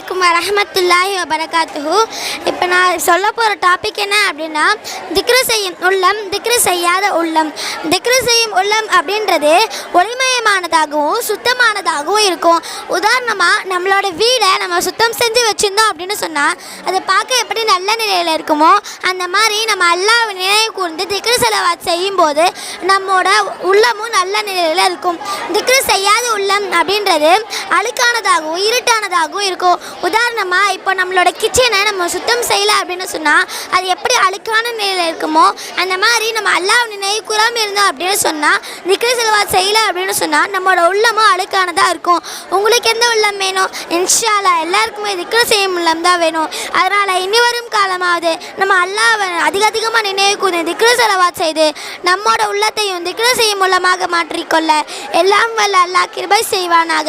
அலைக்கும் ரஹமத்துல்லாஹி வபரகாத்துஹு. இப்போ நான் சொல்ல போகிற டாபிக் என்ன அப்படின்னா திக்ரு செய்யும் உள்ளம் திக்ரு செய்யாத உள்ளம். திக்ரு செய்யும் உள்ளம் அப்படின்றது ஒளிமயமானதாகவும் சுத்தமானதாகவும் இருக்கும். உதாரணமாக நம்மளோட வீடை நம்ம சுத்தம் செஞ்சு வச்சுருந்தோம் அப்படின்னு சொன்னால் அதை பார்க்க எப்படி நல்ல நிலையில் இருக்குமோ அந்த மாதிரி நம்ம அல்லாஹ் நினைவு கூர்ந்து திக்ரு செலவாத் செய்யும்போது நம்மளோட உள்ளமும் நல்ல நிலையில் இருக்கும். திக்ரு செய்யாத உள்ளம் அப்படின்றது அழுக்கானதாகவும் இருட்டானதாகவும் இருக்கும். உதாரணமாக இப்போ நம்மளோட கிச்சனை நம்ம சுத்தம் செய்யலை அப்படின்னு சொன்னால் அது எப்படி அழுக்கான நிலையில் இருக்குமோ அந்த மாதிரி நம்ம அல்லாஹ் நினைவு கூறாமல் இருந்தோம் அப்படின்னு சொன்னால் திக்ரு செலவா செய்யலை அப்படின்னு சொன்னால் நம்மளோட உள்ளமும் அழுக்கானதாக இருக்கும். உங்களுக்கு எந்த உள்ளம் வேணும்? இன்ஷாலா எல்லாருக்குமே திக்ரு செய்யும் உள்ளம் தான் வேணும். அதனால் இனி வரும் காலமாவது நம்ம அல்லாஹ் அதிக அதிகமாக நினைவு கூர்ந்து திக்ரு செலவாத் செய்து நம்மோட உள்ளத்தையும் திக்ரு செய்யும் மூலமாக மாற்றிக்கொள்ள எல்லாம் வல்ல அல்லாஹ் கிருபை செய்வானாக.